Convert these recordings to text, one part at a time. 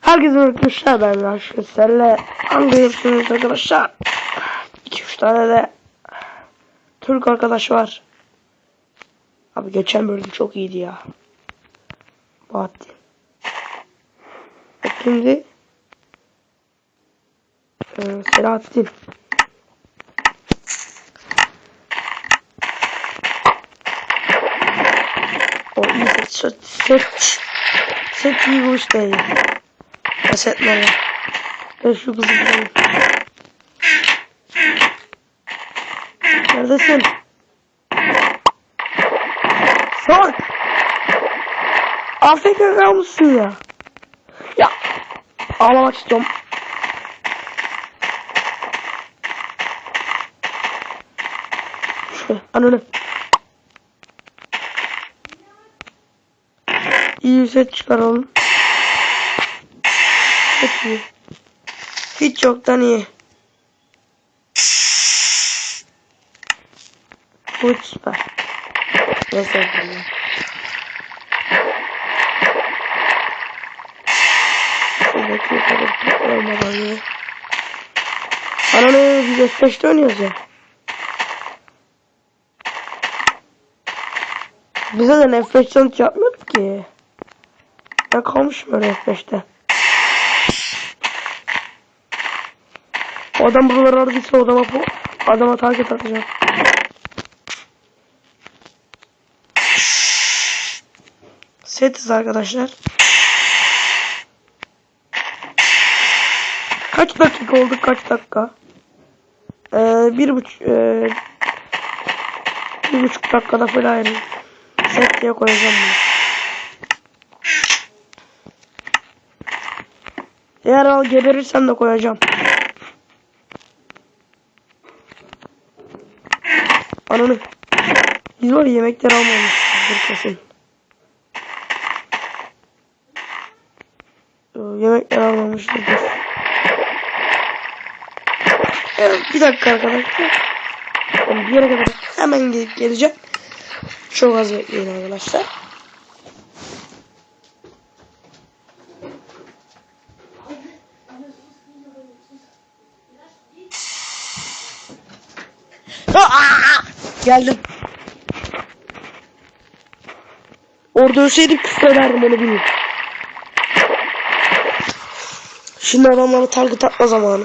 Herkese arkadaşlar ben Raşit Göster'le hangi arkadaşlar? 2-3 tane de Türk arkadaş var. Abi geçen bölüm çok iyiydi ya. Bahattin. Şimdi ee, Selahattin. O iyi set, set, set, set iyi bu işte iyi. Kasetleri. Ben şu kızı bulayım. Neredesin? Salak! Afrika kalmışsın ya. Ya! Ağlamak istiyorum. Şöyle ananı. İyi bir set çıkaralım. Çok iyi. Hiç yoktan iyi. Bu süper. Neyse. Şuradaki yukarı olmadan ya. Ana ne biz F5'te oynuyoruz ya. Bize de F5 sonuç yapmıyorduk ki. Ben kalmışım öyle F5'te. O adam buraları aradıysa o adama, bu adama target atacağım. Setiz arkadaşlar. Kaç dakika oldu kaç dakika? Ee, bir buçuk ee, bir buçuk dakikada falan set diye koyacağım bunu. Eğer al geberirsen de koyacağım. Ananı. Biz var yemekler almamışızdır kesin. Ee, Yemekler almamışızdır. Bir dakika arkadaşlar. Bir yere kadar hemen gelip geleceğim. Çok az bekleyin arkadaşlar. Geldim. Orada ölseydim küfür ederdim onu bilmiyorum. Şimdi adamlara target atma zamanı.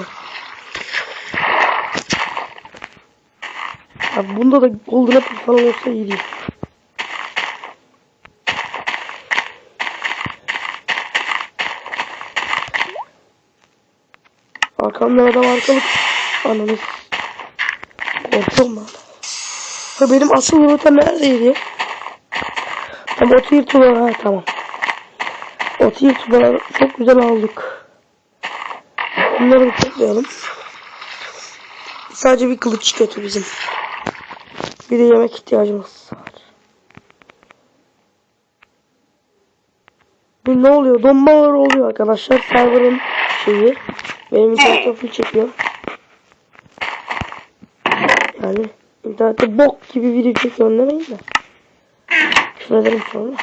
Ya bunda da golden apple falan olsa iyi değil. Arkamdan adam arkalık. Ananı. Korktum ben. Benim asıl yumurta neredeydi? Tamam otu yırtıyorlar ha tamam. Otu yırtıyorlar çok güzel aldık. Bunları toplayalım. Sadece bir kılıç kötü bizim. Bir de yemek ihtiyacımız var. Bir ne oluyor? Donmalar oluyor arkadaşlar. Server'ın şeyi. Benim internetim full çekiyor. Yani internette bok gibi video demeyin de. Küfür ederim sonra.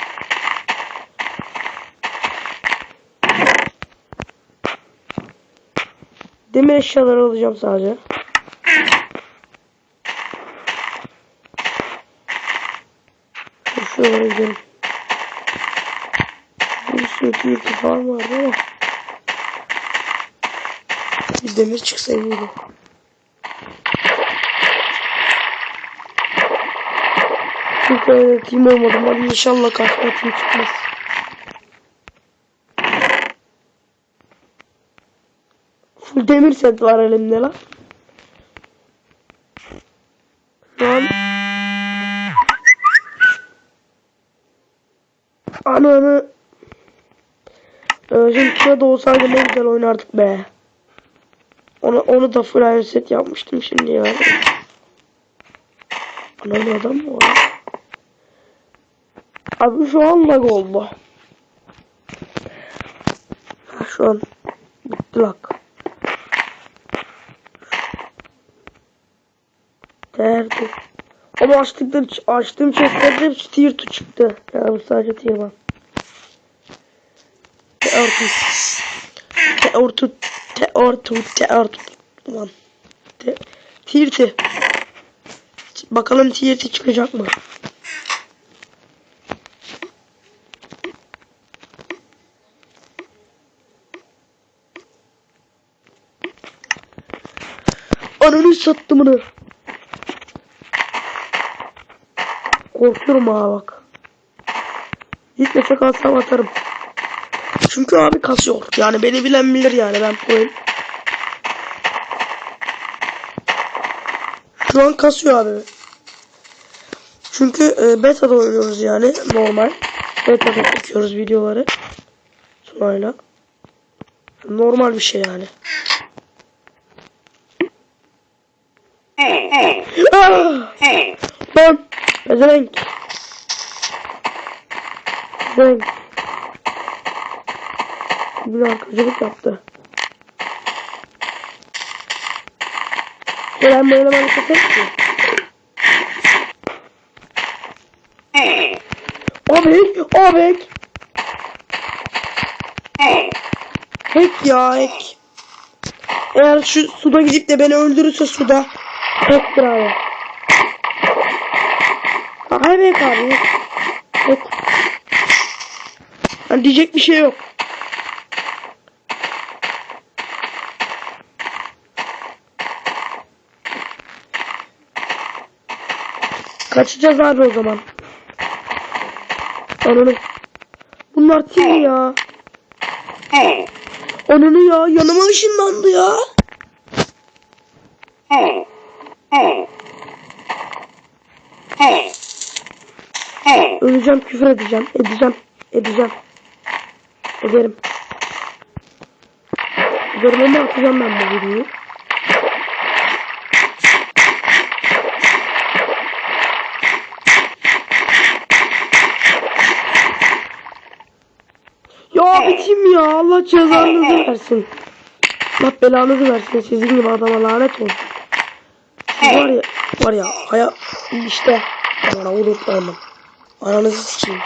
Demir eşyaları alacağım sadece. Şuralara gidelim. Bir sürü yırtı falan vardı ama. Bir demir çıksa öyle team olmadım. Hadi inşallah karşıma team çıkmaz. Full demir set var elimde lan. Şu an Ananı Arjantin'de olsaydı ne güzel oynardık be. Onu, onu da full set yapmıştım şimdi ya. Ananı adam mı var? Abi şu an lag oldu. Şu an bitti lag. Derdi. Ama açtıkları, açtığım chestlerde hepsi tier 2 çıktı. Yani sadece tier 1. Tier 2. Tier 2. Tier 2. Tier 2. Ulan. Te- Tier 2. Bakalım tier 2 çıkacak mı? Ananı sattımını. Korkuyorum ha bak. İlk nefes kalsam atarım. Çünkü abi kasıyor. Yani beni bilen bilir yani ben proyum. Şu an kasıyor abi. Çünkü e, beta'da oynuyoruz yani normal. Beta'da çekiyoruz videoları. Sonrayla. Normal bir şey yani. Lan! Pezevenk! Pezevenk! Bir arkadaşlık yaptı. Gelen böyle bana keser ki. Abek! Abek! Hack ya hack. Eğer şu suda gidip de beni öldürürse suda hacktir abi. Hack abi. Hack. Yani diyecek bir şey yok. Kaçacağız abi o zaman. Ananı. Bunlar kim ya? Ananı ya yanıma ışınlandı ya. Öleceğim küfür edeceğim. Edeceğim. Edeceğim. Ederim. Ederim atacağım ben bu videoyu. Ya bitim ya. Allah cezanızı versin. Allah belanızı versin. Sizin gibi adama lanet olsun. Var ya, var ya, haya, işte, bana unutmayalım. Ananızı sikeyim.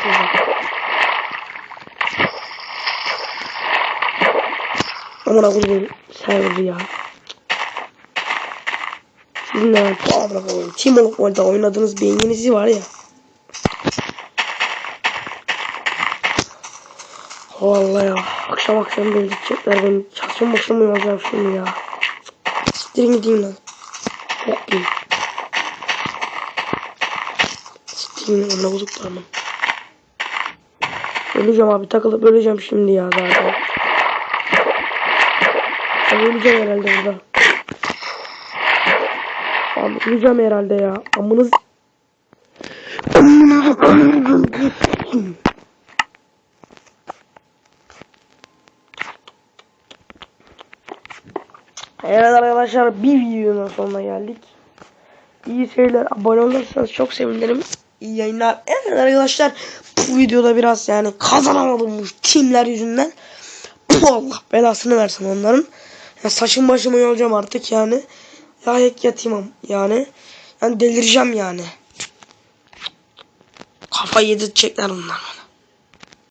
Aman akıllı server ya. Sizinle tuhaf bırakalım. Team olup orada oynadığınız beyninizi var ya. Vallahi ya. Akşam akşam beni gidecekler. Ben çarşamba akşam uyanacağım şimdi ya. Siktirin gideyim lan. Çok iyi. Siktirin onunla bozuklarımın. Öleceğim abi takılıp öleceğim şimdi ya zaten. Abi öleceğim herhalde burada. Abi öleceğim herhalde ya. Amınız... Amına. Evet arkadaşlar bir videonun sonuna geldik. İyi seyirler. Abone olursanız çok sevinirim. İyi yayınlar. Evet arkadaşlar bu videoda biraz yani kazanamadım bu timler yüzünden. Allah belasını versin onların. Ya saçım başımı yolacağım artık yani. Ya hek yatayım yani. Yani delireceğim yani. Kafayı yedirtecekler onlar bana.